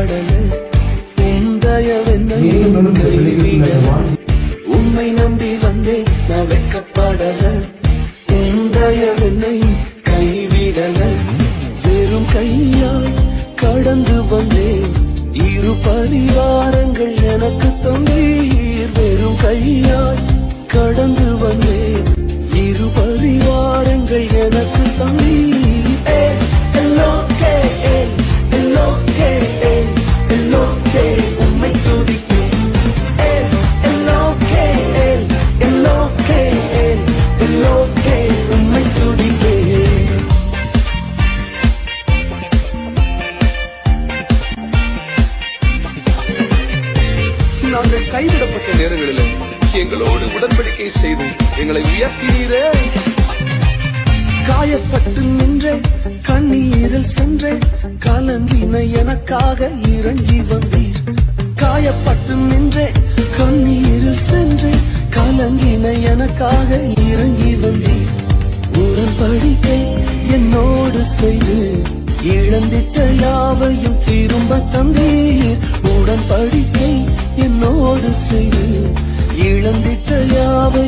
பாடல உந்தயவென்னை உண்மை நம்பி வந்தேன் நான் வெட்கப்படல. உந்தயவென்னை கைவிடல. வெறும் கையால் கடந்து வந்தேன். இரு பரிவாரங்கள் எனக்கு தொங்கீர் வெறும் கையால் கடந்து வந்தேன். இரு பரிவாரங்கள் எனக்கு நாங்கள் கைவிடப்பட்ட நேரங்களிலும் எங்களோடு உடன்படிக்கை செய்து எங்களை உயர்த்தினீரே. காயப்பட்டு நின்றே கண்ணீரில் சென்றே கலங்கின எனக்காக இறங்கி வந்தீர். காயப்பட்டு நின்றே கண்ணீரில் சென்றே கலங்கின எனக்காக இறங்கி வந்தீர். உடன்படிக்கை என்னோடு செய்து இழந்திட்ட யாவையும் திரும்ப தந்தீர். இழந்திட்ட யாவையும்